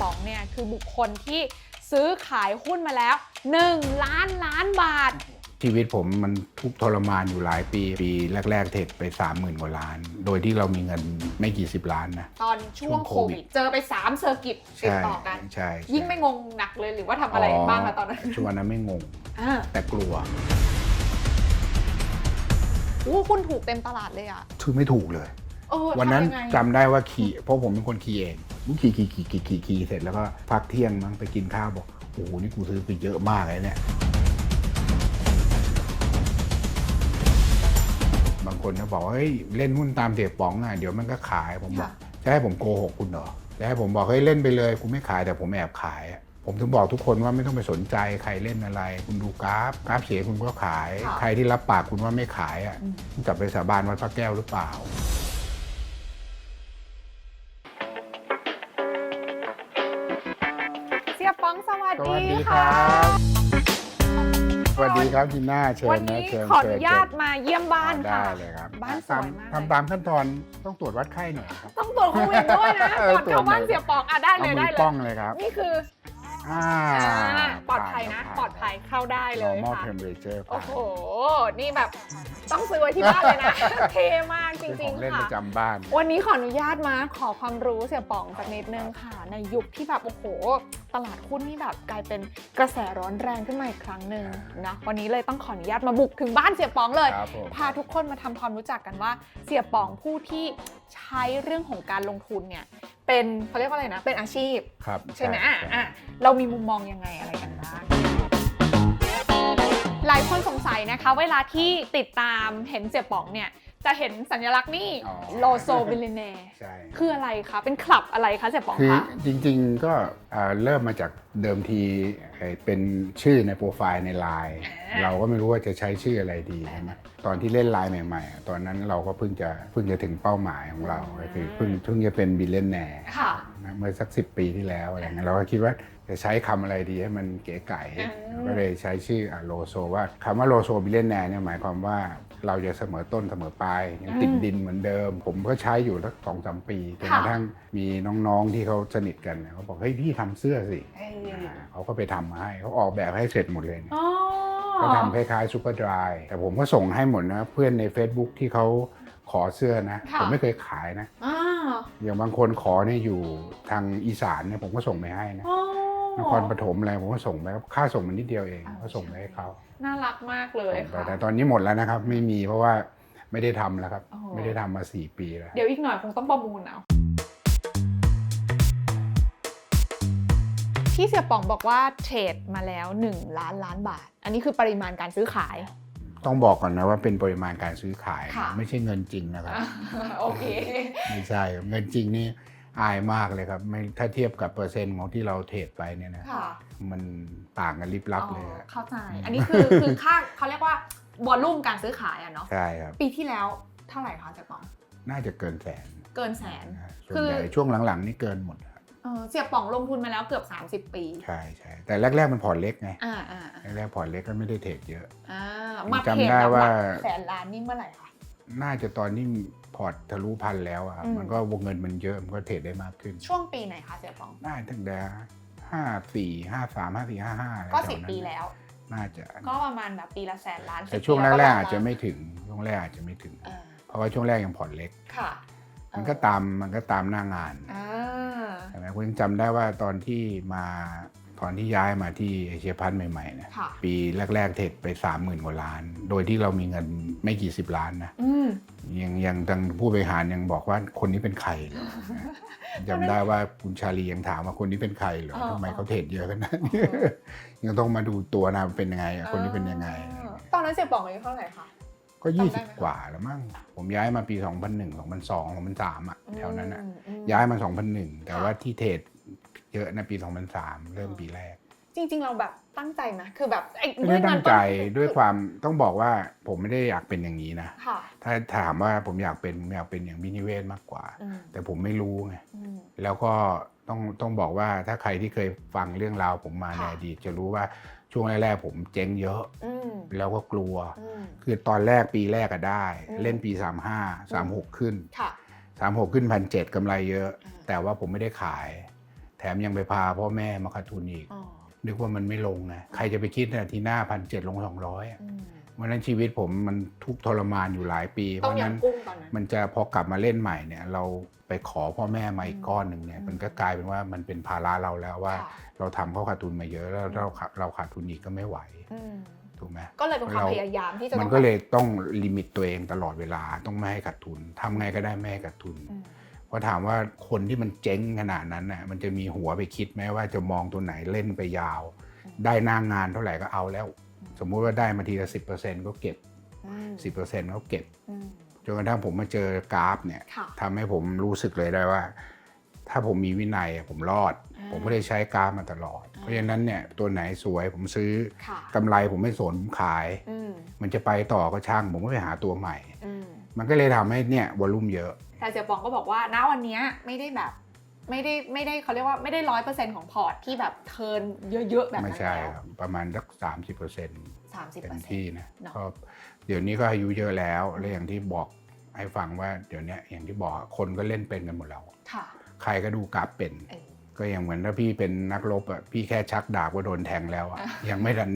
ป๋องเนี่ยคือบุคคลที่ซื้อขายหุ้นมาแล้ว 1 ล้านล้านบาท ชีวิตผมมันทุกข์ทรมานอยู่หลายปี ปีแรก ๆ เทรดไป 30,000กว่าล้าน โดยที่เรามีเงินไม่กี่สิบล้านนะ ตอนช่วงช่วงโคโควิวิดดเจอไป3เซอร์กิตติดใช่ต่อกัน ใช่ใช่ยิ่งไม่งงหนักเลยหรือว่าทำอะไรบ้างอะตอนนั้นช่วงนั้นไม่งง อ่าแต่กลัวโอ้หุ้นถูกเต็มตลาดเลยอะคือไม่ถูกเลย เออวันนั้นทำยังไงจำได้ว่าขี่เพราะผมเป็นคนขี่เอง ขี่ขี่ขี่ขี่ขี่ขี่เสร็จแล้วก็พักเที่ยงมั้งไปกินข้าวบอกโอ้โหนี่กูซื้อไปเยอะมากเลยเนี่ยบางคนก็บอกว่าเฮ้ยเล่นหุ้นตามเสียป๋องอะเดี๋ยวมันก็ขายผมบอกค่ะจะให้ผมโกหกคุณเหรอจะให้ผมบอกเฮ้ยเล่นไปเลยคุณไม่ขายแต่ผมแอบขายอะผมถึงบอกทุกคนว่าไม่ต้องไปสนใจใครเล่นอะไร คุณดูกราฟกราฟเสียคุณก็ขายค่ะใครที่รับปากคุณว่าไม่ขายอะอืมคุณกลับไปสาบานวัดพระแก้วหรือเปล่า สวัสสวัสดีดีคค่ะรับสวัสดีครับทีน่าเชิวัญนนะนี้เชิญขออเชินุญญาตมาเยี่ยมบ้านได้ค่ะเลยครับบ้านสวยมาก ทำทำตามขั้นตอนต้องตรวจวัดไข้หน่อยครับ ต้องตรวจโควิดด้วยนะเออก่อนเข้าบ้านตรวจหน่อย เสียป๋องอะได้เอาเลยมืได้อเลย ป้องเลยครับ นี่คือ อ่าอ่าปลอดภัยนะผ่าปลอดภัยเข้าได้เลย normal ค่ะ temperature โอ้โห นี่แบบต้องซื้อไว้ที่บ้านเลยนะ เท่มากจเป็นขริองงเล่นๆปค่ะ ระจำบ้าน วันนี้ขออนุญาตมาขอความรู้เสียป๋องสักนิดนึงค่ะ ในยุคที่แบบโอ้โห ตลาดหุ้นนี่แบบกลายเป็นกระแสร้อนแรงขึ้นมาอีกครั้งหนึ่งนะวันนี้เลยต้องขออนุญาตมาบุกถึงบ้านเสียป๋องเลย ครับผม พาทุกคนมาทำความรู้จักกันว่าเสียป๋องผู้ที่ใช้เรื่องของการลงทุนเนี่ย เป็นเขาเรียกว่าอะไรนะ เป็นอาชีพ ครับใช่ไหมอะใช่อะเรามีมุมมองยังไงอะไรกันบ้างหลายคนสงสัยนะคะ เวลาที่ติดตามเห็นเสียป๋องเนี่ย จะเห็นสัญลักษณ์นี่อ๋อ โลโซบิลเนใช่คืออะไรคะ เป็นคลับอะไรคะเสียป๋องคือคะจริงๆก็เอ่อเริ่มมาจากเดิมทีเอ่อเป็นชื่อในโปรไฟล์ในไลน์เราก็ไม่รู้ว่าจะใช้ชื่ออะไรดีใช่ไหมตอนที่เล่นไลน์ใหม่ๆอะตอนนั้นเราก็เพิ่งจะเพิ่งจะถึงเป้าหมายของเราก็คือเพิ่งเพิ่งจะเป็นบิลเลนแนร์ค่ะ นะเมื่อสักสิปีที่แล้วอะไรเงี้ยเราก็คิดว่าจะใช้คำอะไรดีให้มันเก๋ไก่อืม ก็เลยใช้ชื่อโลโซว่าคำว่าโลโซบิลเลนแนร์เนี่ยหมายความว่า เราจะเสมอต้นเสมอปลายยังติดดินเหมือนเดิม ผมก็ใช้อยู่สักสองสามปีจนกระทั่งมีน้องๆที่เขาสนิทกันเนี่ยเขาบอกเฮ้ยพี่ทำเสื้อสิเอ้ยอ่าเขาก็ไปทำมาให้เขาออกแบบให้เสร็จหมดเลยเนี่ยอ๋อก็ทำคล้ายๆซูเปอร์ดรายแต่ผมก็ส่งให้หมดนะเพื่อนใน Facebook ที่เขาขอเสื้อนะค่ะผมไม่เคยขายนะอ่าอย่างบางคนขอเนี่ยอยู่ทางอีสานเนี่ยผมก็ส่งไปให้นะอ๋อ นครปฐมอะไรผมก็ส่งไปค่าส่งมันนิดเดียวเองอ่าก็ส่งไปให้เขาน่ารักมากเลยแต่ค่ะแต่ตอนนี้หมดแล้วนะครับ ไม่มีเพราะว่าไม่ได้ทำแล้วครับโอ้ไม่ได้ทำมาสี่ปีแล้วเดี๋ยวอีกหน่อยคงต้องประมูลเอาที่เสียป๋องบอกว่าเทรดมาแล้ว 1 ล้านล้านบาท อันนี้คือปริมาณการซื้อขาย ต้องบอกก่อนนะว่าเป็นปริมาณการซื้อขายนะค่ะไม่ใช่เงินจริงนะครับ โอเค ไม่ใช่ เงินจริงนี่ อายมากเลยครับไม่ถ้าเทียบกับเปอร์เซ็นต์ของที่เราเทรดไปเนี่ยนะค่ะมันต่างกันลิบลับเลยอ๋ออะเข้าใจ อันนี้คือคือค่าเขาเรียกว่าบอลลุ่มการซื้อขายอะเนาะใช่ครับ ปีที่แล้วเท่าไหร่คะเสียป๋อง น่าจะเกินแสนเกินแสนนะคืส่วนอใหญ่ช่วงหลังๆ นี่เกินหมดครับเออเสียป๋องลงทุนมาแล้วเกือบ 30 ปี ใช่ใช่แต่แรกๆมันพอร์ตเล็กไงอ่าอ่าอ่าแรกๆพอร์ตเล็กก็ไม่ได้เทรดเยอะอ่าผมมาจำเทรดได้แบบว่าแสนล้านนี่เมื่อไหร่คะน่าจะตอนที่ พอร์ตทะลุพันแล้วอะครับอืม มันก็วงเงินมันเยอะมันก็เทรดได้มากขึ้นช่วงปีไหนคะเสียป๋องน่าตั้งแต่ห้าสี่ห้าสามห้าสี่ห้าห้าก็สิบปีแล้ว น่าจะก็ประมาณแบบปีละแสนล้านแต่10ช่วงปีแรล้กก็ๆอาจจะล้นไม่ถึงช่วงแรกอาจจะไม่ถึง เออเพราะว่าช่วงแรกยังพอร์ตเล็ก ค่ะมันก็ตามมันก็ตามหน้างานอ่า ใช่ไหมคุณยังจำได้ว่าตอนที่มา ตอนที่ย้ายมาที่เอเชียพัฒน์ใหม่ๆเนี่ยค่ะปีแรก ๆ เทรดไปสามหมื่นกว่าล้าน โดยที่เรามีเงินไม่กี่สิบล้านนะอืมยังยังทางผู้บริหารยังบอกว่าคนนี้เป็นใครเหรอจำได้ว่าคุณชาลียังถามว่าคนนี้เป็นใครเหรออ๋อทำไมเขาเทรดเยอะขนาดนี้ ยังต้องมาดูตัวนะเป็นยังไงอะคนนี้เป็นยังไง อ่าตอนนั้นเสียป๋องอายุเท่าไหร่คะ ก็ จำได้ยี่ไหสิมบกว่าแล้วมั้งผมย้ายมาปี 2001 2002 2003อะแถวนั้นอะอืมอืมย้ายมา 2001 แต่ค่ะว่าที่เทรด เยอะในะปี 2003 เริ่มปีแรก จริง ๆ เราแบบตั้งใจนะคือแบบไอ้ไม่ได้เงิตั้นงใจต้นด้วยความต้องบอกว่าผมไม่ได้อยากเป็นอย่างนี้นะค่ะถ้าถามว่าผมอยากเป็นผมอยากเป็นอย่างบินิเวศมากกว่าอืมแต่ผมไม่รู้ไงอืมแล้วก็ต้องต้องบอกว่าถ้าใครที่เคยฟังเรื่องราวผมมาในค่ะอดีตจะรู้ว่าช่วงแรกๆผมเจ๊งเยอะอืมแล้วก็กลัวอืมคือตอนแรกปีแรกก็ได้อืมเล่นปี 35 36 ขึ้นค่ะ36 ขึ้นพันเจ็ดกำไรเยอะอืมแต่ว่าผมไม่ได้ขาย แถมยังไปพาพ่อแม่มาขาดทุนอีก อ๋อนึกว่ามันไม่ลงนะใครจะไปคิดนะทีหน้าพันเจ็ดลงสองร้อยอืมวันนั้นชีวิตผมมันทุกข์ทรมานอยู่หลายปี เพต้มราะฉะนั้น ยำกุ้งตอนนั้น มันจะพอกลับมาเล่นใหม่เนี่ย เราไปขอพ่อแม่มาอีกอืมก้อนหนึ่งเนี่ยอืม มันก็กลายเป็นว่ามันเป็นภาระเราแล้วว่า ค่ะเราทำเขาขาดทุนมาเยอะแล้วเราขาดเราขาดทุนอีกก็ไม่ไหวอืมถูกไหม ก็เลยเป็นความเรา พยายามที่จะมันต้องก็เลยต้องลิมิตตัวเองตลอดเวลาต้องไม่ให้ขาดทุนทำไงก็ได้ไม่ให้ขาดทุน อืม เพราะถามว่าคนที่มันเจ๊งขนาดนั้นน่ะมันจะมีหัวไปคิดไหมว่าจะมองตัวไหนเล่นไปยาว ได้หน้างงานเท่าไหร่ก็เอาแล้ว สมมุติว่าได้มาทีละสิก็เก็บอืม10%ก็เก็บอืมจนกระทั่งผมมาเจอกราฟเนี่ยค่ะทำให้ผมรู้สึกเลยได้ว่า ถ้าผมมีวินัยอะผมรอดอ่าผมก็เลยใช้กราฟมาตลอดอ่าเพราะฉะนั้นเนี่ยตัวไหนสวยผมซื้อค่ะกำไรผมไม่สนผมขายอืมมันจะไปต่อก็ช่าง ผมก็ไปหาตัวใหม่อืมมันก็เลยทำให้เนี่ยวอลุ่มเยอะ แต่เสี่ยปองก็บอกว่าณวันเนี้ยไม่ได้แบบไม่ได้ไม่ได้เขาเรียกว่าไม่ได้ร้อยเปอร์เซ็นต์ของพอร์ตที่แบบเทิร์นเยอะๆ แบบไม่นั้นใช่แล้วครับประมาณสักสามสิบเปอร์เซ็นต์สามสิบเต็เปอมร์เซ็นที่ต์นะเนอะก็เดี๋ยวนี้ก็อายุเยอะแล้วและอย่างที่บอกให้ฟังว่าเดี๋ยวเนี้ยอย่างที่บอกคนก็เล่นเป็นกันหมดแล้วค่ะใครก็ดูกราฟเป็นเออก็อย่างเหมือนถ้าพี่เป็นนักรบอะพี่แค่ชักดาบก็โดนแทงแล้วอะอะยังไม่ทัน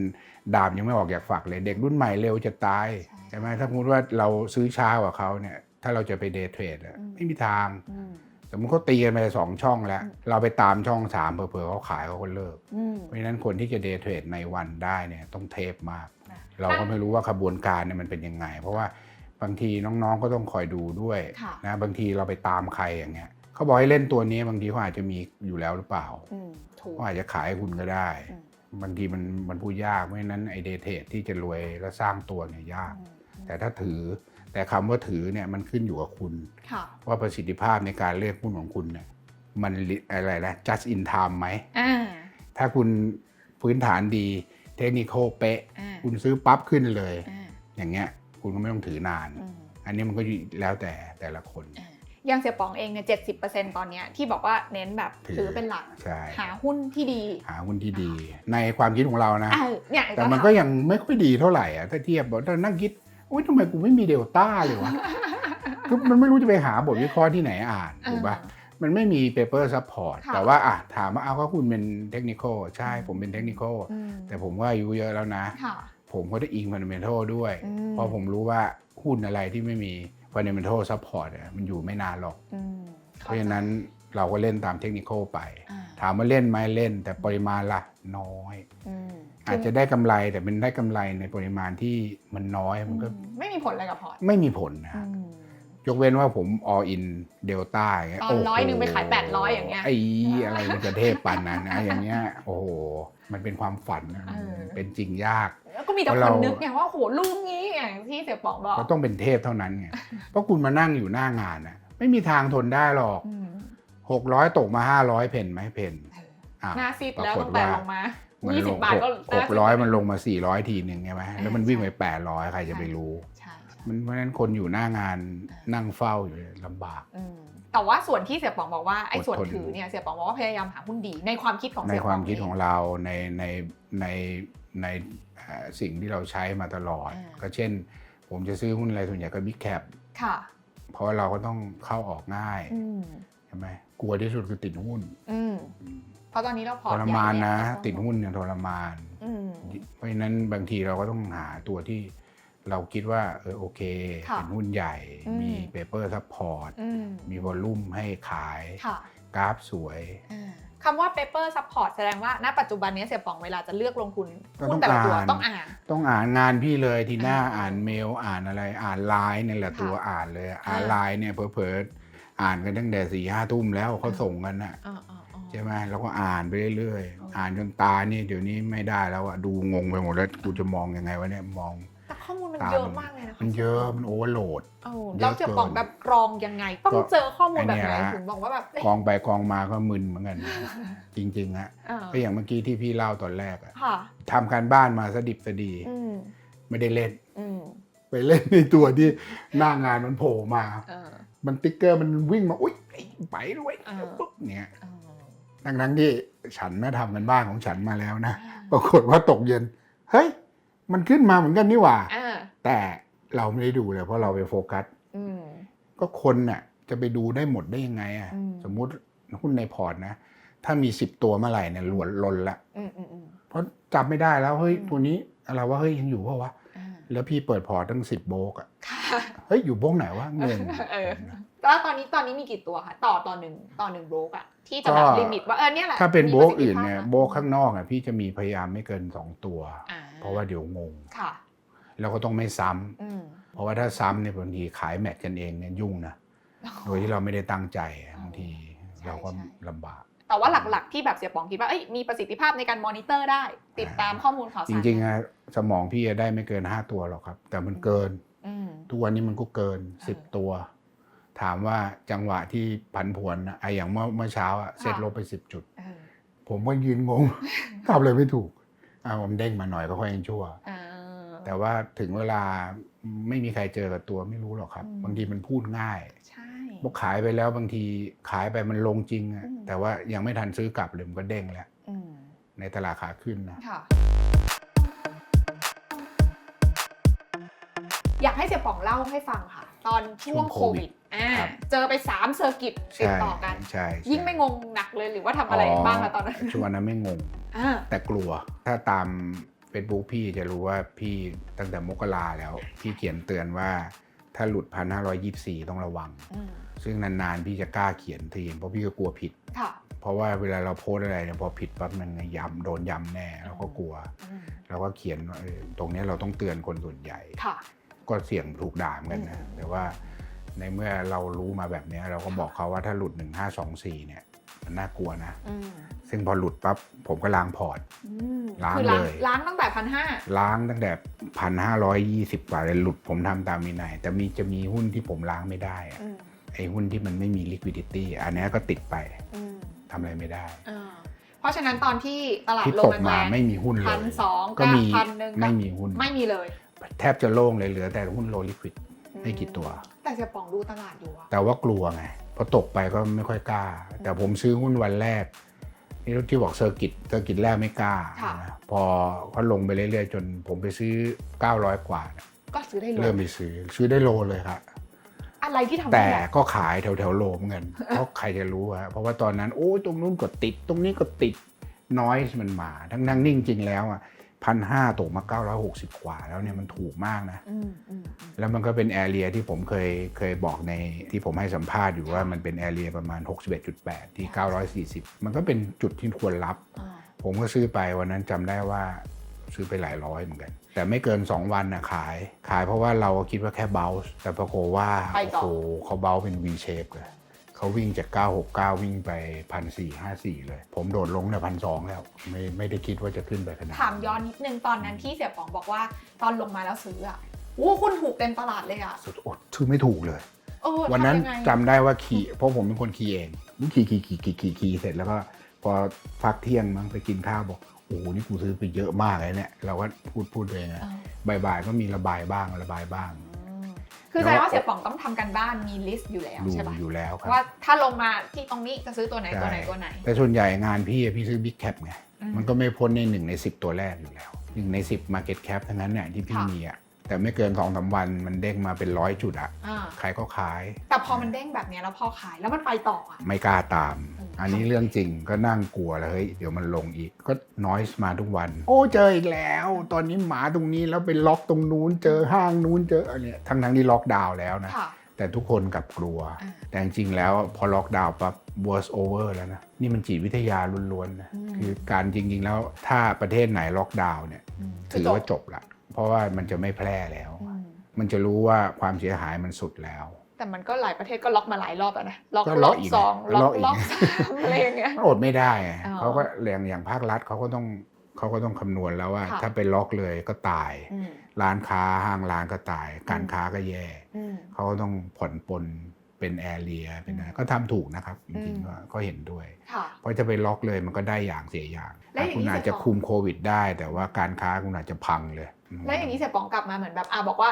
ดาบยังไม่ออกจากฝักเลย เด็กรุ่นใหม่เร็วจะตายใช่ใช่ไหมถ้าสมมติว่าเราซื้อช้ากว่าเขาเนี่ย ถ้าเราจะไปเดย์เทรดอะอืมไม่มีทางอืมสมมติเขาตีกันไปสองช่องแล้วอืมเราไปตามช่องสามเผื่อๆเขาขายเขาก็เลิกอืมเพราะฉะนั้นคนที่จะเดย์เทรดในวันได้เนี่ยต้องเทพมากนะเราก็ไม่รู้ว่าขบวนการเนี่ยมันเป็นยังไง เพราะว่าบางทีน้องๆก็ต้องคอยดูด้วยค่ะนะบางทีเราไปตามใครอย่างเงี้ยเขาบอกให้เล่นตัวนี้บางทีเขาอาจจะมีอยู่แล้วหรือเปล่าอืมถูกเขาอาจจะขายให้คุณก็ได้อืมบางทีมันมันพูดยากเพราะฉะนั้นไอเดย์เทรดที่จะรวยและสร้างตัวเนี่ยยากอืมแต่ถ้าถือ แต่คำว่าถือเนี่ยมันขึ้นอยู่กับคุณค่ะว่าประสิทธิภาพในการเลือกหุ้นของคุณเนี่ยมันอะไรนะ just in time ไหมอ่าถ้าคุณพื้นฐานดีเทคนิคเป๊ะอ่าคุณซื้อปั๊บขึ้นเลยอ่าอย่างเงี้ยคุณก็ไม่ต้องถือนานอืมอันนี้มันก็อยู่แล้วแต่แต่ละคนอ่าอย่างเสี่ยปองเองเนี่ยเจ็ดสิบเปอร์เซ็นต์ตอนเนี้ยที่บอกว่าเน้นแบบถือถือเป็นหลักใช่หาหุ้นที่ดี หาหุ้นที่ดี ในความคิดของเรานะเออเนี่ยแต่มันก็ยังไม่ค่อยดีเท่าไหร่อะถ้าเทียบบอกถ้านั่งคิด อุ้ยทำไมกูไม่มีเดลต้าเลยวะคือมันไม่รู้จะไปหาบทวิเคราะห์ที่ไหนอ่านถูกปะมันไม่มีเปเปอร์ซัพพอร์ตค่ะแต่ว่าอะถามว่าเอาก็คุณเป็นเทคนิคใช่อืมผมเป็นเทคนิคอืมแต่ผมก็อายุเยอะแล้วนะค่ะผมก็ได้อิงฟันเดเมนทัลด้วยอืมเพราะผมรู้ว่าหุ้นอะไรที่ไม่มีฟันเดเมนทัลซัพพอร์ตมันอยู่ไม่นานหรอกอืมเพราะฉะนั้นเราก็เล่นตามเทคนิคไปอ่าถามว่าเล่นไหมเล่น แต่ปริมาณล่ะน้อย อืมอาจจะได้กำไรแต่เป็นได้กำไรในปริมาณที่มันน้อยมันก็อืมไม่มีผลอะไรกับพอร์ตไม่มีผลนะอืฮะมยกเว้นว่าผม all in delta อย่างเงี้ยตอนโโร้อยหนึ่งไปขาย800อย่างเงี้ยไอ้อะไรมันจะเทพปันนั้นนะอย่างเงี้ยโอ้โหมันเป็นความฝันนะเออเป็นจริงยาก แล้วก็มีแต่เพราะคเรานนึกไงว่าโหลูกนี้อย่างที่เสี่ยปองบอกก็ต้องเป็นเทพเท่านั้นไงเพราะคุณมานั่งอยู่หน้างานน่ะไม่มีทางทนได้หรอกอืมหกร้อยตกมาห้าร้อยเพนไหมเพนเอออะหน้าซีดปราแล้วกฏตั้งแต่ว่าลงมา มันยี่ลสิบงบาทก็หกร้อยมันลงมาสี่ร้อยทีหนึ่งใช่ไหมแล้วมันวิ่งไปแปดร้อยใครจะไปรู้ใช่ใช่มันเพราะฉะนั้นคนอยู่หน้างานนั่งเฝ้าอยู่ลำบากอืมแต่ว่าส่วนที่เสี่ยปองบอกว่าไอ้อดทนส่วนถือเนี่ยเสี่ยปองบอกว่าพยายามหาหุ้นดีในความคิดของในเสี่ยปองความคิดของเเราในในในในเอ่อสิ่งที่เราใช้มาตลอดอ่าก็เช่น ผมจะซื้อหุ้นอะไรส่วนใหญ่ก็บิ๊กแคปค่ะเพราะเราก็ต้องเข้าออกง่ายอืมใช่ไหมกลัวที่สุดคือติดหุ้นอืม เพราะตอนนี้เราพอทร์ตรมานนะใหญ่เยติดหุ้นเนี่ยทรมานอืมเพราะฉะนั้นบางทีเราก็ต้องหาตัวที่เราคิดว่าเออโอเคค่ะเป็นหุ้นใหญ่อืมมีเปเปอร์ซัพพอร์ตอืมมีวอลลุ่มให้ขายค่ะกราฟสวยอ่าคำว่า paper support แสดงว่าณปัจจุบันนี้เสี่ยปองเวลาจะเลือกลงทุนก็หุ้ต้อนงแต่ละตัวอ่านต้องอ่าน ต้องอ่านงานพี่เลยทีหน้าอ่าอ่านเมลอ่านอะไรอ่านไลน์เนี่ยแหละค่ะตัวอ่านเลย อ่านอ่าไลน์เนี่ยเพอๆอ่านกันตั้งแต่สี่ห้าทุ่มแล้วเขาอ่าส่งกันน่ะอ่าอ่าอ่า ใช่ไหมแล้วก็อ่านไปเรื่อยอ๋อๆอ่านจนตานี่เดี๋ยวนี้ไม่ได้แล้วอะดูงงไปหมดแล้วกูจะมองยังไงวะเนี่ยมองแต่ข้อมูลมันตามเยอะมากเลยนะคะมันเยอะมันโอเวอร์โหลดโอ้เยอะแล้วเสี่ยปองเกินแบบกรองยังไง ต้องก็เจอข้อมูลแบบไหนไอ้เนี่ยฮะถึงบอกว่าแบบเอ๊ะกองไปกองมาก็มึนเหมือนกัน จริงๆฮะอ่าก็อย่างเมื่อกี้ที่พี่เล่าตอนแรกอะค่ะทำการบ้านมาสดิบสดีอืมไม่ได้เล่นอืมไปเล่นในตัวที่หน้างานมันโผล่มาเออมันติ๊กเกอร์มันวิ่งมา อุ๊ยไอ้ไปด้วยเออปุ๊บเนี่ยเออ ทั้งทั้งๆที่ฉันน่ะทำกันบ้านของฉันมาแล้วนะปรากฏว่าตกเย็น เฮ้ย มันขึ้นมาเหมือนกันนี่หว่าอ่าแต่เราไม่ได้ดูเลย เพราะเราไปโฟกัสอืมก็คนน่ะ จะไปดูได้หมดได้ยังไงอะอืมสมมุติหุ้นในพอร์ตนะ ถ้ามี10ตัวเมื่อไหร่เนี่ยหลวนลนละอืมอืมอืมเพราะจับไม่ได้แล้วเฮ้ยอืมตัวนี้อะไรวะเฮ้ยยังอยู่เพราะวะอ่า แล้วพี่เปิดพอร์ตตั้งสิบโบกอะค่ะเฮ้ยอยู่โบกไหนวะงงเออแล้วตอนนี้ตอนนี้มีกี่ตัวคะต่อต่อหนึ่งต่อหนึ่งโบรกอะที่จะแบบก็ลิมิตว่าเออเนี่ยแหละถ้าเป็นมีโบประกสิทธิอื่นภาพเนี่ยะโบกข้างนอกอะพี่จะมีพยายามไม่เกิน2ตัวอ่เพราะว่าเดี๋ยวงงค่ะแล้วก็ต้องไม่ซ้ำอืมเพราะว่าถ้าซ้ำเนี่ยบางทีขายแมทกันเองเนี่ยยุ่งนะโดยที่เราไม่ได้ตั้งใจบางทีใช่เราก็ใช่ลำบาก แต่ว่าหลักๆที่แบบเสียป๋องคิดว่าเอ้ยมีประสิทธิภาพในการมอนิเตอร์ได้ ติดตามข้อมูลข่าวจสารริงๆอะสมองพี่จะได้ไม่เกิน 5 ตัวหรอกครับ แต่มันเกินอืมทุกวันนี้มันก็เกินเออ10 ตัว ถามว่าจังหวะที่ผันผวนนะไออย่างเมื่อเมื่อเช้าอะเซตลบไป 10 จุดเออผมก็ยืนงงทำอะไรไม่ถูกเอาผมเด้งมาหน่อยก็ค่อยยังชั่วอ่าแต่ว่าถึงเวลาไม่มีใครเจอกับตัวไม่รู้หรอกครับอืมบางทีมันพูดง่าย ใช่ บอกขายไปแล้วบางทีขายไปมันลงจริงอะอืมแต่ว่ายังไม่ทันซื้อกลับเลยมันก็เด้งแล้วอืมในตลาดขาขึ้นนะค่ะอยากให้เสียป๋องเล่าให้ฟังค่ะ ตอนช่วงโควิดอ่าครับเจอไปสามเซอร์กิตติดต่อกันใช่ใช่ยิ่งไม่งงหนักเลยหรือว่าทำอะไรบ้างอะตอนนั้นช่วงนั้นไม่งงอ่าแต่กลัวถ้าตาม Facebook พี่จะรู้ว่าพี่ตั้งแต่มกราแล้ว พี่เขียนเตือนว่าถ้าหลุดพันห้าร้อยยี่สี่ต้องระวังอืม ซึ่งนานๆพี่จะกล้าเขียนทีเพราะพี่ก็กลัวผิด ค่ะ เพราะว่าเวลาเราโพสต์อะไรเนี่ยพอผิดปั๊บมันย้ำโดนย้ำแน่เราก็กลัว อืมเราก็เขียนว่าเออตรงเนี้ยเราต้องเตือนคนส่วนใหญ่ ค่ะ ก็เสี่ยงถูกด่าเหมือนกันนะอืมแต่ว่าในเมื่อเรารู้มาแบบเนี้ยเราก็บอกเขาว่าถ้าหลุด 1524 เนี่ย มันน่ากลัวนะ อืมซึ่งพอหลุดปั๊บผมก็ล้างพอร์ต อืมล้างคือเลย ล้างตั้งแต่พันห้าล้างตั้งแต่พันห้าร้อยยี่สิบกว่าเลยหลุดผมทำตามมีนัยแต่มีจะมีหุ้นที่ผมล้างไม่ได้อะอืม ไอ้หุ้นที่มันไม่มี liquidity อันเนี้ยก็ติดไปอืมทำอะไรไม่ได้อ่าเพราะฉะนั้นตอนที่ตลาดที่ลตงกมาแรงๆไม่มีหุ้นเลพัยนสองก็มีพันหนึ่งไม่มีหุ้น ไม่มีเลยแทบจะโล่งเลยเหลือแต่หุ้น low liquid ไม่กี่ตัว แต่เสียป๋องดูตลาดอยู่อะ แต่ว่ากลัวไงพอตกไปก็ไม่ค่อยกล้า แต่ผมซื้อหุ้นวันแรกนี่ที่บอกเซอร์กิตเซอร์กิตแรกไม่กล้านะพอเขาลงไปเรื่อยๆ จนผมไปซื้อ 900 กว่าเนี่ยก็ซื้อได้เลเริ่ยมไปซื้อซื้อได้โลเลยครับ อะไรที่ทำให้แต่แบบก็ขายแถวแถวๆโลเหมือนกันเพราะใครจะรู้ฮะเพราะว่าตอนนั้นโอ้ยตรงนู้นก็ติด ตรงนี้ก็ติดน้อยมันมาทั้งนั่งนิ่งจริงแล้วอะพันห้าตกมา960กว่าแล้วเนี่ยมันถูกมากนะอืมอืมอืมแล้วมันก็เป็นแอเรียที่ผมเคยเคยบอกในที่ผมให้สัมภาษณ์อยู่ว่ามันเป็นแอเรียประมาณ 61.8 ที่ 940 มันก็เป็นจุดที่ควรรับอ่าผมก็ซื้อไปวันนั้นจำได้ว่าซื้อไปหลายร้อยเหมือนกัน แต่ไม่เกิน 2 วันนะขาย ขายเพราะว่าเราคิดว่าแค่เบลส์แต่ปรากฏว่า ไปโอ้ต่อโหเขาเบลเป็น V shape เลยเขาวิ่งจาก 969 วิ่งไป1,454 เลย ผมโดดลงเนี่ยพันสแล้ว ไม่ไม่ได้คิดว่าจะขึ้นไปขนาดถามย้อนนิดนึงตอนนั้นที่เสียป๋องบอกว่าตอนลงมาแล้วซื้ออะโอ้คุณถูกเต็มตลาดเลยอะสุดอดซื้อไม่ถูกเลย เออวันนั้นทำยังไงจำได้ว่าขี่เพราะผมเป็นคนขี่เองขี่ขี่ขี่ขี่ขี่ขี่เสร็จแล้วก็พอพักเที่ยงมั้งไปกินข้าวบอกโอ้โหนี่กูซื้อไปเยอะมากเลยเนี่ยเราก็พูดพูดเองอะเออบ่ายๆก็มีระบายบ้างระบายบ้างอืมคือแสดงว่าเสียป๋องต้องทำกันบ้านมีลิสต์อยู่แล้วดูใช่ปะอยู่แล้วครับว่าถ้าลงมาที่ตรงนี้จะซื้อตัวไหนใช่ตัวไหนตัวไหน แต่ส่วนใหญ่งานพี่อะพี่ซื้อบิ๊กแคปไง อืมมันก็ไม่พ้นในหนึ่งในสิบตัวแรกอยู่แล้วหนึ่งในสิบมาเก็ตแคปทั้งนั้นเนี่ยที่พี่ค่ะ มีอะ แต่ไม่เกินสองสามวันมันเด้งมาเป็นร้อยจุดอะอ่าใครก็ขาย แต่พอมันเด้งแบบเนี้ยแล้วพอขายแล้วมันไปต่ออะไม่กล้าตาม อืม อันนี้เรื่องจริงก็นั่งกลัวเลยเฮ้ยเดี๋ยวมันลงอีก ก็น้อยมาทุกวัน โอ้เจออีกแล้ว ตอนนี้หมาตรงนี้แล้วไปล็อกตรงนู้นเจอห้างนู้นเจออะไรเนี่ยทั้งทั้งๆที่ล็อกดาวน์แล้วนะ ค่ะ แต่ทุกคนกลับกลัว อ่า แต่จริงๆแล้วพอล็อกดาวน์ปั๊บ worst over แล้วนะ นี่มันจิตวิทยาล้วนๆนะ อืมคือการจริงๆแล้วถ้าประเทศไหนล็อกดาวน์เนี่ย มถือว่าจบละ เพราะว่ามันจะไม่แพร่แล้วอืมมันจะรู้ว่าความเสียหายมันสุดแล้ว แต่มันก็หลายประเทศก็ล็อกมาหลายรอบแล้วนะล็อกก็ล็ล็ออกกอีกสองนะล็อกล็ล็ออกกอีกสามอะไรอย่างเงี้ยอดไม่ได้ไงอ๋อเขาก็อย่างอย่างภาครัฐเขาก็ต้องเขาก็ต้องคำนวณแล้วว่าค่ะถ้าไปล็อกเลยก็ตายอืมร้านค้าห้างร้านก็ตาย การอืมค้าก็แย่อืมเขาก็ต้องผ่อนปลนเป็นแอเรียเป็นอะไรอืมก็ทำถูกนะครับ จริงอืมๆก็ก็เห็นด้วยค่ะเพราะจะไปล็อกเลยมันก็ได้อย่างเสียอย่างแล้วอย่างนี้คุณอาจจะจะคุมโควิดได้ แต่ว่าการค้าคุณอาจจะพังเลย แล้วอย่างนี้เสียป๋องกลับมาเหมือนแบบอะบอกว่า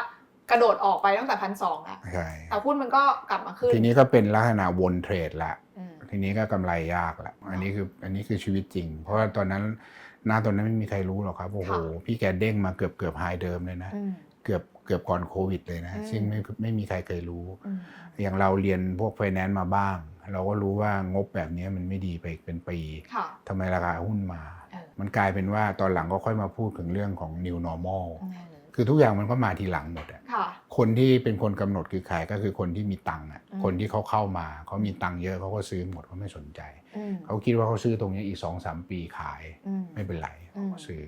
กระโดดออกไปตั้งแต่พันสองอะใช่แต่หุ้นมันก็กลับมาขึ้น ทีนี้ก็เป็นลักษณะวนเทรดละอืมทีนี้ก็กำไรยากละอันนี้คืออันนี้คือชีวิตจริง เพราะว่าตอนนั้นหน้าตอนนั้นไม่มีใครรู้หรอกครับโอ้โหค่ะพี่แกเด้งมาเกือบเกือบไฮเดิมเลยนะอืมเกือบเกือบก่อนโควิดเลยนะอืมซึ่งไม่ไม่มีใครเคยรู้อืมอย่างเราเรียนพวกไฟแนนซ์มาบ้าง เราก็รู้ว่างบแบบนี้มันไม่ดีไปเป็นปีค่ะทำไมราคาหุ้นมาเออ มันกลายเป็นว่าตอนหลังก็ค่อยมาพูดถึงเรื่องของ new normal อืมคือทุกอย่างมันก็มาทีหลังหมดอะค่ะคนที่เป็นคนกำหนดคือใครก็คือคนที่มีตังค์อะอืมคนที่เขาเข้ามาเขามีตังค์เยอะเขาก็ซื้อหมดเขาไม่สนใจอืมเขาคิดว่าเขาซื้อตรงนี้อีกสองสามปีขายอืมไม่เป็นไรอืเขามก็ซื้อ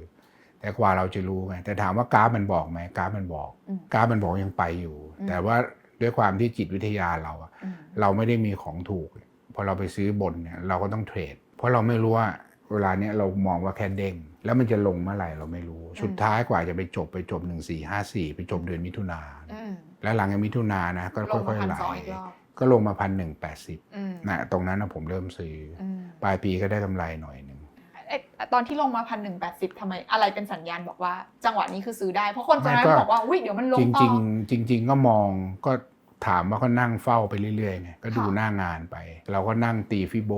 แต่กว่าเราจะรู้ไงแต่ถามว่ากราฟมันบอกไหมกราฟมันบอกอืมกราฟมันบอกยังไปอยู่อืมแต่ว่าด้วยความที่จิตวิทยาเราอะอืมเราไม่ได้มีของถูกพอเราไปซื้อบนเนี่ยเราก็ต้องเทรด เพราะเราไม่รู้ว่า เวลาเนี้ยเรามองว่าแค่เด้ง แล้วมันจะลงเมื่อไหร่เราไม่รู้ สุดท้ายกว่าจะไปจบไปจบ 1 4 5 4 ไปจบเดือนมิถุนาอืมแล้วหลังจากมิถุนานะ ก็ลงค่มาอยพัๆนไหลสองอีกรอบก็ลงมาพันหนึ่งแปดสิบอืมนะตรงนั้นนะผมเริ่มซื้อออืมปลายปีก็ได้กำไรหน่อยหนึ่งเอ๊ะตอนที่ลงมาพันหนึ่งแปดสิบทำไมอะไรเป็นสัญญาณบอกว่า จังหวะนี้คือซื้อได้ เพราะคนจะนั้นบอกว่าอุ้ยเดี๋ยวมันลงจต่อริงๆจริงๆก็มองก็ถามว่าก็นั่งเฝ้าไปเรื่อยๆไงก็ดูค่ะหน้างานไป เราก็นั่งตีฟิโบ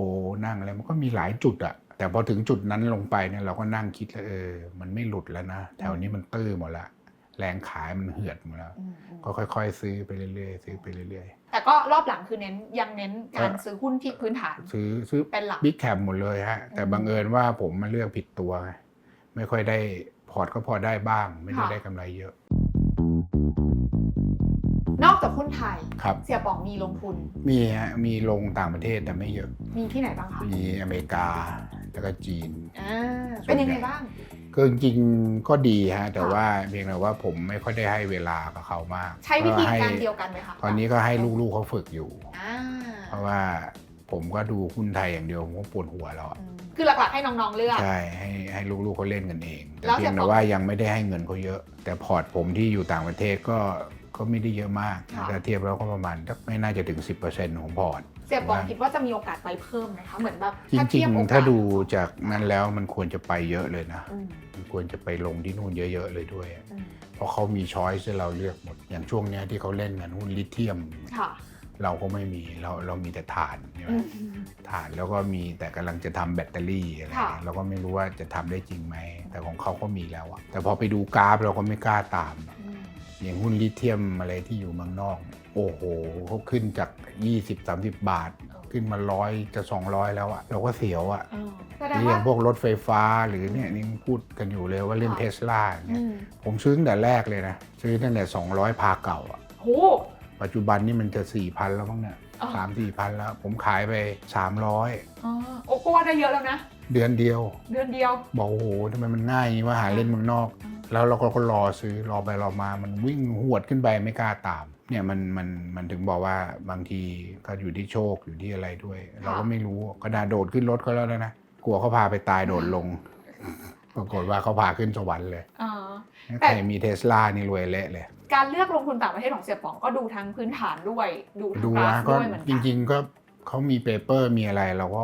นั่งอะไรมันก็มีหลายจุดอะ แต่พอถึงจุดนั้นลงไปเนี่ยเราก็นั่งคิดแล้วเออ มันไม่หลุดแล้วนะ แถวนี้มันตื้อหมดละ แรงขายมันเหือดหมดแล้วอืมอืมก็ค่อย ๆ ซื้อไปเรื่อยๆซื้อไปเรื่อยแต่ก็รอบหลังคือเน้นยังเน้นการซื้อหุ้นที่พื้นฐานๆซื้อซื้อเป็นหลักบิ๊กแคปหมดเลยฮะ แต่อืมบังเอิญว่าผมมาเลือกผิดตัวไงไม่ค่อยได้พอร์ตก็พอได้บ้าง ไม่ได้ค่ะได้กำไรเยอะ นอกจากหุ้นไทยครับเสียป๋องมีลงทุน มีฮะมีลงต่างประเทศแต่ไม่เยอะ มีที่ไหนบ้างคะ มีอเมริกา แล้วก็จีน อ่าเป็นยังไงบ้างก็จริงๆก็ดีฮะ แต่ค่ะว่าเพียงแต่ว่าผมไม่ค่อยได้ให้เวลากับเขามากใช้วิธีพะให้การเดียวกันไหมคะตอนนี้ก็ให้ลูกๆเขาฝึกอยู่ อ่าเพราะว่าผมก็ดูหุ้นไทยอย่างเดียวผมก็ปวดหัวแล้วอะอืมคือหลักๆให้น้องๆเลือก ใช่ให้ให้ลูกๆเขาเล่นกันเองแต่แล้วเพียงแต่แต่ผมว่ายังไม่ได้ให้เงินเขาเยอะ แต่พอร์ตผมที่อยู่ต่างประเทศก็ก็ไม่ได้เยอะมากค่ะ ถ้าเทียบแล้วก็ประมาณไม่น่าจะถึง 10%ของพอร์ต เสียป๋องคิดว่าจะมีโอกาสไปเพิ่มไหมคะเหมือนแบบจถ้าริเทียงบโอกาสๆ ถ้าดูจากนั้นแล้วมันควรจะไปเยอะเลยนะ อืมมันควรจะไปลงที่นู่นเยอะ ๆ เลยด้วย อืมเพราะเขามีช้อยส์ให้เราเลือกหมด อย่างช่วงเนี้ยที่เขาเล่นกันหุ้นลิเธียม ค่ะเราก็ไม่มีเราเรามีแต่ถ่านใช่ไหมอืม ถ่านแล้วก็มีแต่กำลังจะทำแบตเตอรี่อะไรค่ะ เราก็ไม่รู้ว่าจะทำได้จริงไหม แต่ของเขาก็มีแล้วอะแต่พอไปดูกราฟเราก็ไม่กล้าตาม อืมอย่างหุ้นลิเธียมอะไรที่อยู่เมืองนอกเนี่ย โอ้โหเขาขึ้นจาก 20-30 บาท ขึ้นมาร้อยจะ 200 แล้วอะเราก็เสียวอะเออแสหดงรืออว่า ย่างพวกรถไฟฟ้าหรือเนี่ยนี่พูดกันอยู่เลยว่าเรื่องค่ะ เทสลาเนี่ยอืมผมซื้อตั้งแต่แรกเลยนะ ซื้อตั้งแต่ 200 พาเก่าอะโห ปัจจุบันนี่มันจะ 4,000 แล้วมั้งเนี่ยอ๋อ สามสี่พันแล้ว ผมขายไป 300 อ๋อโอ้ก็ว่าได้เยอะแล้วนะ เดือนเดียว เดือนเดียว บอกโอ้โหทำไมมันง่ายอย่างนี้ว่าหาเล่นเมืองนอกอืมแล้วเราก็ก็รอซื้อรอไปรอมามันวิ่งหวดขึ้นไปไม่กล้าตาม เนี่ยมันมันมันถึงบอกว่าบางทีก็อยู่ที่โชคอยู่ที่อะไรด้วย เราก็ไม่รู้ก็นาโดดขึ้นรถเขาแล้วนะกลัวเขาพาไปตายโดดลง ปรากฏว่าเขาพาขึ้นสวรรค์เลยอ่าใครมีเทสลานี่รวยเละเลย การเลือกลงทุนต่างประเทศของเสียป๋องก็ดูทั้งพื้นฐานด้วย ดูทั้งดูกราฟนะก็ด้วยเหมือนจกันริง ๆ ก็เขามีเปเปอร์มีอะไรเราก็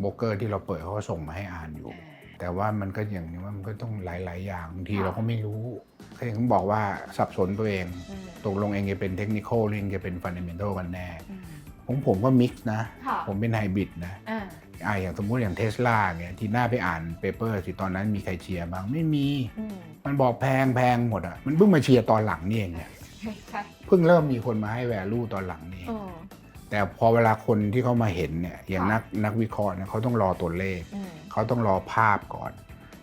โบรกเกอร์ที่เราเปิดเขาก็ส่งมาให้อ่านอยู่ แต่ว่ามันก็อย่างนี้ว่ามันก็ต้องหลาย ๆ อย่างบางทีค่ะเราก็ไม่รู้เขาถึงบอกว่าสับสนตัวเองอืมตกลงเองจะเป็นเทคนิคอลหรือเองจะเป็นฟันเดเมนทัลกันแน่อืมผมผมก็มิกซ์นะค่ะผมเป็นไฮบริดนะอ่าอ่าอย่างสมมุติอย่างเทสลาเนี่ยที่หน้าไปอ่านเปเปอร์สิตอนนั้นมีใครเชียร์บ้างไม่มีอืมมันบอกแพงแพงหมดอะมันเพิ่งมาเชียร์ตอนหลังนี่เองเนี่ยใช่ใช่เพิ่งเริ่มมีคนมาให้แวลูตอนหลังนี่เออ แต่พอเวลาคนที่เขามาเห็นเนี่ยอย่างค่ะนักนักวิเคราะห์เนี่ยเขาต้องรอตัวเลขอืมเขาต้องรอภาพก่อน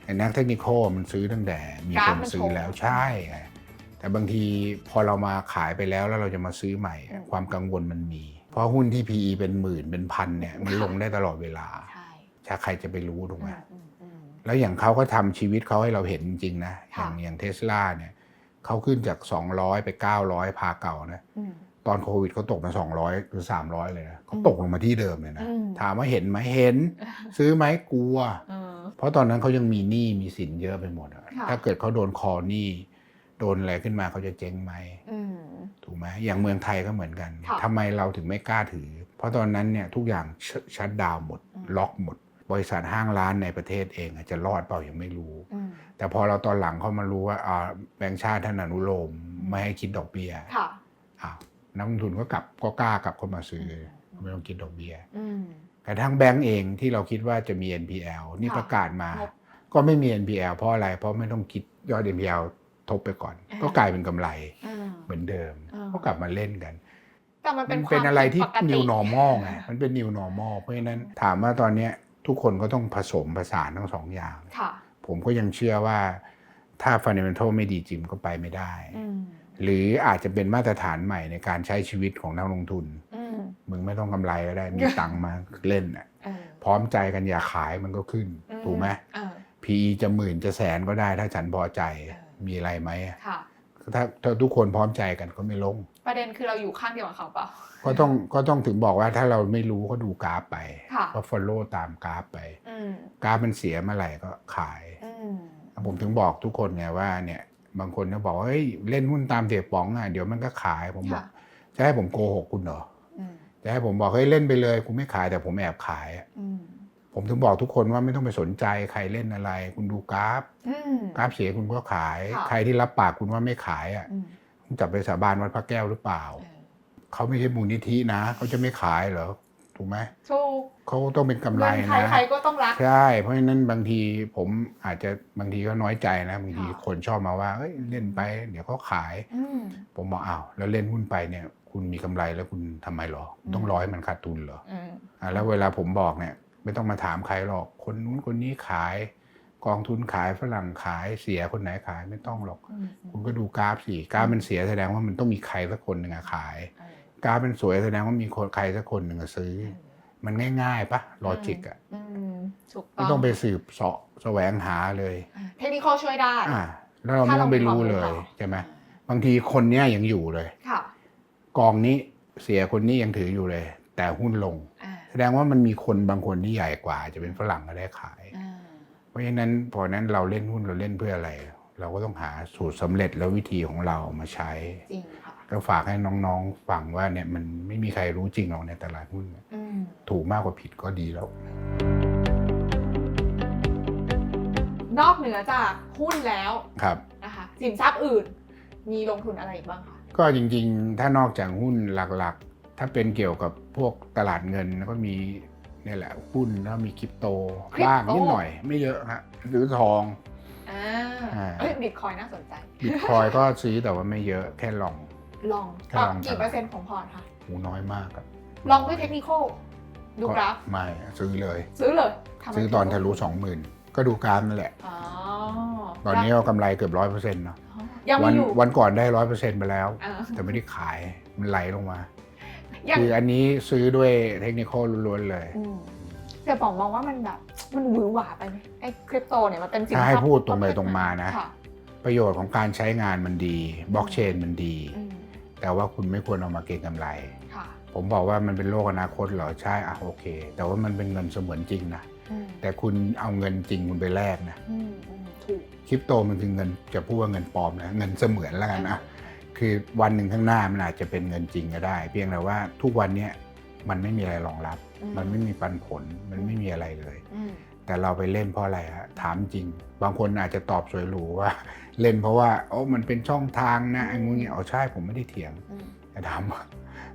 แต่นักเทคนิคมันซื้อตั้งแต่มีกราคฟนมันซื้อแล้วโชว์ใช่ไงแต่บางทีพอเรามาขายไปแล้วแล้วเราจะมาซื้อใหม่อืมความกังวลมันมี เพราะหุ้นที่ PE เป็นหมื่นเป็นพันเนี่ยมันลงได้ตลอดเวลาใช่ถ้าใครจะไปรู้ถูกไหมอืมอืมแล้วอย่างเขาก็ทำชีวิตเขาให้เราเห็นจริงๆนะอค่ะย่างอย่างเทสลาเนี่ยเขาขึ้นจาก 200 ไป 900 พาเก่านะอืม ตอนโควิดเขาตกมา 200 หรือ 300 เลยนะเขาอืมตกลงมาที่เดิมเลยนะอืมถามว่าเห็นไหมเห็น ซื้อไหมกลัวเออเพราะตอนนั้นเขายังมีหนี้มีสินเยอะไปหมดอะค่ะถ้าเกิดเขาโดนคอหนี้โดนอะไรขึ้นมาเขาจะเจ๊งไหมอืมถูกไหมอย่างเมืองไทยก็เหมือนกันค่ะทำไมเราถึงไม่กล้าถือ เพราะตอนนั้นเนี่ยทุกอย่างชชัดดาวน์หมดอืมล็อกหมด บริษัทห้างร้านในประเทศเองอะจะรอดเปล่ายังไม่รู้อืมแต่พอเราตอนหลังเขามารู้ว่าอ่าแบงก์ชาติท่านอนุโลมไม่ให้คิดดอกเบี้ยค่ะอ้าว นักลงทุนก็กลับก็กล้ากลับเข้ามาซื้อไม่ต้องคิดดอกเบี้ยอืมแต่ทั้งแบงก์เองที่เราคิดว่าจะมี NPL นี่ค่ะประกาศมางบก็ไม่มี NPL เพราะอะไร เพราะไม่ต้องคิดยอด NPL ทบไปก่อนอ่าก็กลายเป็นกำไรอ่าเหมือนเดิมอ่าก็กลับมาเล่นกันแต่มันเป็มันนควาเป็นอะไรที่ปกติ new normal ไงมันเป็น new normal เพราะฉะนั้นถามว่าตอนเนี้ยทุกคนก็ต้องผสมผสานทั้งสองอย่างค่ะผมก็ยังเชื่อว่าถ้า fundamental ไม่ดีจริงก็ไปไม่ได้อืม หรืออาจจะเป็นมาตรฐานใหม่ในการใช้ชีวิตของนักลงทุนอืมมึงไม่ต้องกำไรก็ได้ มีตังค์มาเล่นน่ะเออพร้อมใจกันอย่าขายมันก็ขึ้น ถูกไหมเออ PE จะหมื่นจะแสนก็ได้ถ้าฉันพอใจเออมีอะไรไหมอะค่ะถ้าถ้าทุกคนพร้อมใจกันก็ไม่ลง ประเด็นคือเราอยู่ข้างเดียวกับเขาเปล่า ก็ต้องก็ต้องถึงบอกว่าถ้าเราไม่รู้ก็ดูกราฟไป ค่ะก็ follow ตามกราฟไป อืมกราฟมันเสียเมื่อไหร่ก็ขาย อืมผมถึงบอกทุกคนไงว่าเนี่ย บางคนก็บอกว่าเฮ้ยเล่นหุ้นตามเสียป๋องอะเดี๋ยวมันก็ขายผมบอกค่ะจะให้ผมโกหกคุณเหรออืมจะให้ผมบอกเฮ้ยเล่นไปเลยกูไม่ขายแต่ผมแอบขายอะอืมผมถึงบอกทุกคนว่าไม่ต้องไปสนใจใครเล่นอะไร คุณดูกราฟอืมกราฟเสียคุณก็ขายค่ะใครที่รับปากคุณว่าไม่ขายอะอืมคุณจับไปสาบานวัดพระแก้วหรือเปล่าเออเขาไม่ใช่มูลนิธินะเขาจะไม่ขายเหรอ ถูกไหมถูกเขาต้องเป็นกำไรเงินใครนะใครก็ต้องรักใช่เพราะฉะนั้นบางทีผมอาจจะบางทีก็น้อยใจนะบางทีค่ะคนชอบมาว่าเอ้ยเล่นไป เดี๋ยวเขาขายอืมผมบอกอ้าวแล้วเล่นหุ้นไปเนี่ย คุณมีกำไรแล้วคุณทำไมหรออืมต้องร้อยมันขาดทุนเหรออืมอะแล้วเวลาผมบอกเนี่ย ไม่ต้องมาถามใครหรอกคนนู้นคนนี้ขาย กองทุนขายฝรั่งขายเสียคนไหนขายไม่ต้องหรอกอืมคุณก็ดูกราฟสิกราฟมันเสียแสดงว่ามันต้องมีใครสักคนหนึ่งอะขายเออ กราฟมันสวยแสดงว่ามีคนใครสักคนหนึ่งอะซื้อเออมันง่ายๆปะลอจิกอะอืมถูกต้ไม่องต้องไปสืบเสาะแสวงหาเลย เทคนิคช่วยได้ อ่า แล้วเราไม่ต้องไปรู้เลยถ้าเรามีความรู้ใช่ไหมบางทีคนเนี้ยยังอยู่เลย ค่ะกองนี้เสียคนนี้ยังถืออยู่เลย แต่หุ้นลง อ่าแสดงว่ามันมีคนบางคนที่ใหญ่กว่า จะเป็นฝรั่งก็ได้ขาย อ่าเพราะฉะนั้นพอนั้นเราเล่นหุ้นเราเล่นเพื่ออะไร เราก็ต้องหาสูตรสำเร็จแล้ววิธีของเรามาใช้ จริงค่ะ ก็ฝากให้น้องๆฟังว่าเนี่ยมันไม่มีใครรู้จริงหรอกในตลาดหุ้นอืมถูกมากกว่าผิดก็ดีแล้ว นอกเหนือจากหุ้นแล้วครับนะคะสินทรัพย์อื่นมีลงทุนอะไรอีกบ้างคะก็จริงๆ ถ้านอกจากหุ้นหลักๆ ถ้าเป็นเกี่ยวกับพวกตลาดเงินก็มีเนี่ยแหละหุ้นแล้วมีคริปโตคริปโตบ้างนิดหน่อยไม่เยอะฮะหรือทองอ่าอ่าเอ้ยบิตคอยน่าสนใจบิตคอยก็ซื้อแต่ว่าไม่เยอะแค่ลอง ลองแค่ลองกี่เปอร์เซ็นต์ของพอร์ตคะหูน้อยมากครับลองด้วยเทคนิคดูกราฟ ไม่ซื้อเลย ซื้อเลยทำไมซื้อตอนทะลุสองหมื่นก็ดูกราฟนั่นแหละ อ๋อตอนนี้ก็กำไรเกือบร้อยเปอร์เซ็นต์เนาะอ๋อยังวัมีอยู่วันก่อนได้ร้อยเปอร์เซ็นต์ไปแล้ว อ่าแต่ไม่ได้ขายมันไหลลงมา ยังคืออันนี้ซื้อด้วยเทคนิคล้วนๆเลย อืมแต่ป๋องมองว่ามันแบบมันหวือหวาไปไหมไอ้คริปโตเนี่ยมันเป็นสินทถ้ารัพย์ให้พูดตรงไปตรงมานะ ค่ประโยชน์ของการใช้งานมันดีบล็อกเชนมันดี อืม แต่ว่าคุณไม่ควรเอามาเก็งกำไรค่ะผมบอกว่ามันเป็นโลกอนาคตเหรอ ใช่อะโอเค แต่ว่ามันเป็นเงินเสมือนจริงนะอืมแต่คุณเอาเงินจริงคุณไปแลกนะอืมอืมถูกคริปโตมันคือเงินจะพูดว่าเงินปลอมนะเงินเสมือนแล้วกันนะคือวันหนึ่งข้างหน้ามันอาจจะเป็นเงินจริงก็ได้ เพียงแต่ว่าทุกวันเนี้ยมันไม่มีอะไรรองรับอืมันไม่มีปันผล มันไม่มีอะไรเลยอืม แต่เราไปเล่นเพราะอะไรฮะถามจริง บางคนอาจจะตอบสวยหรูว่า เล่นเพราะว่าโอ้มันเป็นช่องทางนะไอ้งูเงี้ยเอาใช่ผมไม่ได้เถียงอืมแต่ถามว่า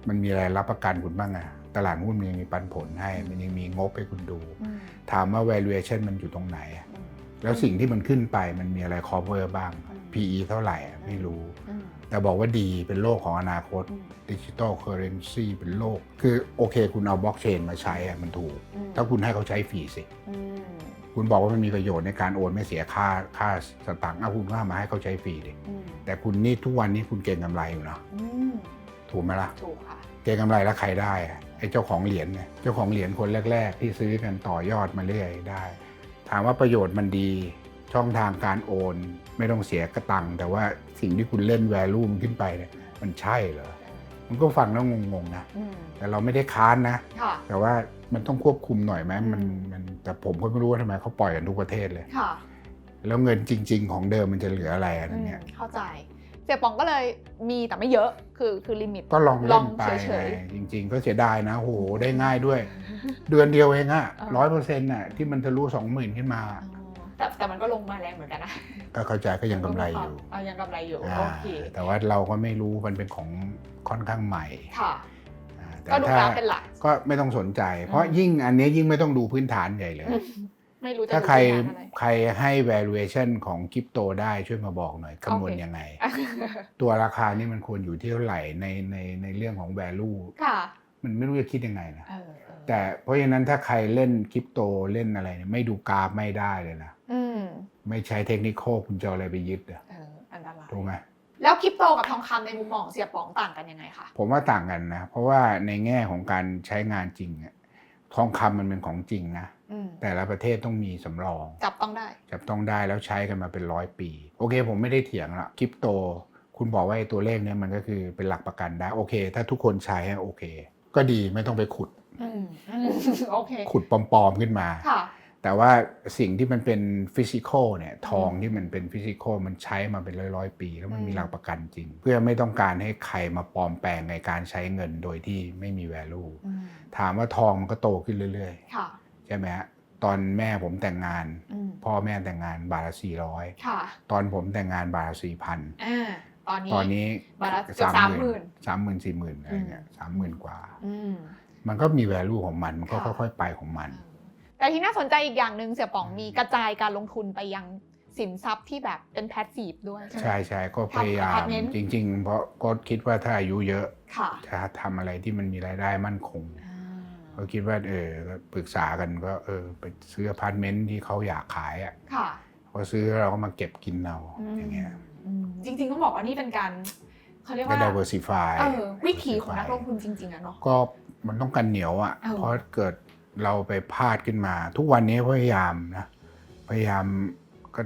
มันมีอะไรรับประกันคุณบ้างอะตลาดหุ้นมันยังมีปันผลให้ มันยังมีงบให้คุณดูอืมถามว่า valuation มันอยู่ตรงไหนอะอืมแล้วสิ่งที่มันขึ้นไปมันมีอะไร cover บ้างอืม PE เท่าไหร่อะไม่รู้อืม แต่บอกว่าดีเป็นโลกของอนาคตอืมดิจิ t a ลเคอร์เรนซีเป็นโลก คือโอเค คุณเอาบล็อกเชนมาใช้อะมันถูกอืมถ้าคุณให้เขาใช้ฟรีสิอืมคุณบอกว่ามันมีประโยชน์ในการโอนไม่เสียค่าค่าสตังค์เอาคุณก็เอามาให้เขาใช้ฟรีดิอืมแต่คุณนี่ทุกวันนี้คุณเก่งกำไรอยู่นะอืมถูกไหมล่ะถูกค่ะเก่งกำไรแล้วใครได้อะไอ้เจ้าของเหรียญเนี่ยเจ้าของเหรียญคนแรก ๆ ที่ซื้อกันต่อยอดมาเรื่อยได้ ถามว่าประโยชน์มันดีช่องทางการโอน ไม่ต้องเสียกระตังค์แต่ว่าสิ่งที่คุณเล่นแวลูมันขึ้นไปเนี่ยมันใช่เหรอมันก็ฟังแล้วงงๆนะอืมแต่เราไม่ได้ค้านนะค่ะแต่ว่ามันต้องควบคุมหน่อยไหมอืมมันมันแต่ผมก็ไม่รู้ว่าทำไมเขาปล่อยกันทุกประเทศเลยค่ะแล้วเงินจริง ๆ ของเดิมมันจะเหลืออะไรอันนั้นเนี่ยอืมเข้าใจเสียป๋องก็เลยมีแต่ไม่เยอะคือคือลิมิตก็ลองลเล่องนไปเฉยไงจริง ๆ ก็เสียดายนะโหได้ง่ายด้วย เดือนเดียวเองอะอ่าร้อยเปอร์เซ็นต์อะที่มันทะลุสองหมื่นขึ้นมาอ๋อ แต่แต่มันก็ลงมาแรงเหมือนกันนะก็เข้าใจก็ยังกำไรอยู่เอายังกำไรอยู่อ่าโอเคแต่ว่าเราก็ไม่รู้มันเป็นของค่อนข้างใหม่ค่ะอ่าแต่ก็ดูถ้ากราฟเป็นหลักก็ไม่ต้องสนใจ เพราะอืมยิ่งอันเนี้ยยิ่งไม่ต้องดูพื้นฐานใหญ่เลยอืมไม่รู้จะถ้าใครรู้เป็นงานอะไรใครให้ valuation ของคริปโตได้ช่วยมาบอกหน่อยคำนวณโอเคยังไง ตัวราคานี่มันควรอยู่ที่เท่าไหร่ในในในเรื่องของ value ค่ะมันไม่รู้จะคิดยังไงนะเออเออแต่เพราะฉะนั้นถ้าใครเล่นคริปโตเล่นอะไรเนี่ยไม่ดูกราฟไม่ได้เลยนะอืม ไม่ใช้เทคนิคคุณจะเอาอะไรไปยึดอะเอออันตรายถูกไหมแล้วคริปโตกับทองคำในมุมมองของเสียป๋องต่างกันยังไงคะผมว่าต่างกันนะ เพราะว่าในแง่ของการใช้งานจริงอะทองคำมันเป็นของจริงนะอืมแต่ละประเทศต้องมีสำรอง จับต้องได้ จับต้องได้แล้วใช้กันมาเป็นร้อยปี โอเค ผมไม่ได้เถียงละคริปโต คุณบอกว่าไอ้ตัวเลขเนี้ยมันก็คือเป็นหลักประกันได้ โอเค ถ้าทุกคนใช้โอเค ก็ดีไม่ต้องไปขุดอืมอืมโอเคขุดปลอมๆขึ้นมาค่ะ แต่ว่าสิ่งที่มันเป็นฟิสิกอลเนี่ยทองที่มันเป็นฟิสิกอลมันใช้มาเป็นร้อยๆปี แล้วมันมีอืมหลักประกันจริง เพื่อไม่ต้องการให้ใครมาปลอมแปลงในการใช้เงินโดยที่ไม่มี value อืมถามว่าทองมันก็โตขึ้นเรื่อยค่ะๆใช่ไหมฮะตอนแม่ผมแต่งงานอืมพ่อแม่แต่งงานบาทละสี่ร้อยค่ะตอนผมแต่งงานบาทละสี่พันอ่าตอนนี้ตอนนี้บาทละเกือบ30,000สามหมื่นสี่หมื่นอะไรเงี้ยสามหมื่นกว่าอืมมันก็มี value ของมันมันก็ค่ะค่อย ๆ ไปของมัน แต่ที่น่าสนใจอีกอย่างหนึ่งเสี่ยป๋องมีกระจายการลงทุนไปยังสินทรัพย์ที่แบบเป็นแพสซีฟด้วยไหมใช่ใช่ก็พยายาทำม apartment จริง ๆ เพราะก็คิดว่าถ้าอายุเยอะค่ะจะทำอะไรที่มันมีรายได้มั่นคงอ่าก็คิดว่าเออก็ปรึกษากันก็เออไปซื้ออพาร์ตเมนต์ที่เขาอยากขายอะค่ะพอซื้อเราก็มาเก็บกินเรามอย่างเงี้ยอืมจริงๆต้องบอกว่านี่เป็นการเขาเรียกก็ว่า diversify เออวิถีของนักลงทุนจริงๆอะเนาะก็มันต้องกันเหนียวอะเออเพราะเกิด เราไปพลาดขึ้นมา ทุกวันนี้พยายามนะพยายามก็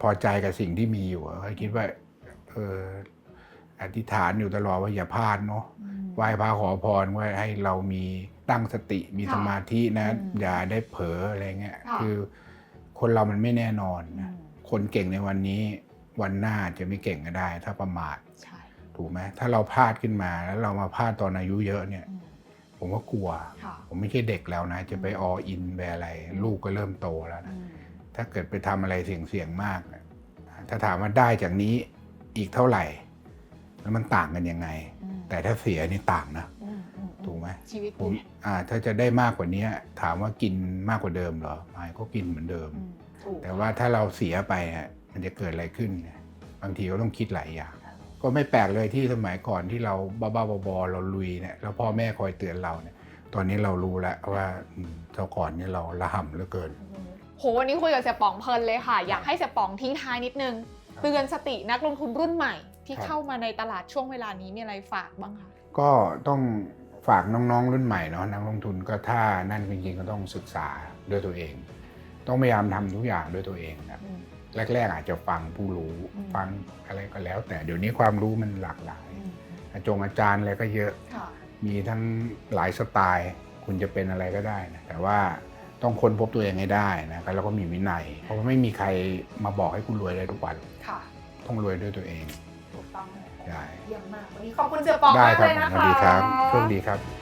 พอใจกับสิ่งที่มีอยู่อะก็คิดว่าเอออธิษฐานอยู่ตลอดว่าอย่าพลาดเนาะอืมไหว้พระขอพรว่าให้เรามีตั้งสติมีค่ะสมาธินะอืมอย่าได้เผลออะไรเงี้ยค่ะคือคนเรามันไม่แน่นอนอืนะมคนเก่งในวันนี้วันหน้าจะไม่เก่งก็ได้ ถ้าประมาทใช่ถูกไหมถ้าเราพลาดขึ้นมาแล้วเรามาพลาดตอนอายุเยอะเนี่ยอืม ผมก็กลัวค่ะผมไม่ใช่เด็กแล้วนะ จะไปออินไปอะไร ลูกก็เริ่มโตแล้วนะอืมถ้าเกิดไปทำอะไรเสี่ยงๆมากเนี่ยถ้าถามว่าได้จากนี้อีกเท่าไหร่ แล้วมันต่างกันยังไงอืมแต่ถ้าเสียนี่ต่างนะอืมอืมถูกไหมชีวิตผมเนี่ยอ่าถ้าจะได้มากกว่านี้ถามว่ากินมากกว่าเดิมเหรอไม่ก็กินเหมือนเดิมอืมถูกแต่ว่าถ้าเราเสียไปอะมันจะเกิดอะไรขึ้นเนี่ยบางทีก็ต้องคิดหลายอย่าง ก็ไม่แปลกเลยที่สมัยก่อนที่เราบ้าๆบอๆเราลุยเนี่ยแล้วพ่อแม่คอยเตือนเราเนี่ย ตอนนี้เรารู้แล้วว่าอืมเจ้าก่อนเนี่ยเราละห่ำเหลือเกินโหวันนี้คุยกับเสี่ยป๋องเพลินเลยค่ะ อยากให้เสี่ยป๋องทิ้งท้ายนิดนึงครับเตือนสตินักลงทุนรุ่นใหม่ ที่ครับเข้ามาในตลาดช่วงเวลานี้มีอะไรฝากบ้างคะก็ต้องฝากน้องๆรุ่นใหม่เนาะนักลงทุนก็ถ้านั่นจริงๆก็ต้องศึกษาด้วยตัวเอง ต้องพยายามทำทุกอย่างด้วยตัวเองนะอืมแรก ๆ อาจจะฟังผู้รู้อืมฟังอะไรก็แล้ว แต่เดี๋ยวนี้ความรู้มันหลากหลายอืมอาจงอาจารย์อะไรก็เยอะค่ะมีทั้งหลายสไตล์ คุณจะเป็นอะไรก็ได้นะแต่ว่าต้องค้นพบตัวเองให้ได้นะแล้วก็มีวินัย เพราะว่าไม่มีใครมาบอกให้คุณรวยได้ทุกวันค่ะต้องรวยด้วยตัวเองถูกต้องเลยได้เยี่ยมมากวันนี้ขอบคุณเสี่ยป๋องได้มากครัเลยนะสวัคะสดีครับโชคดีครับ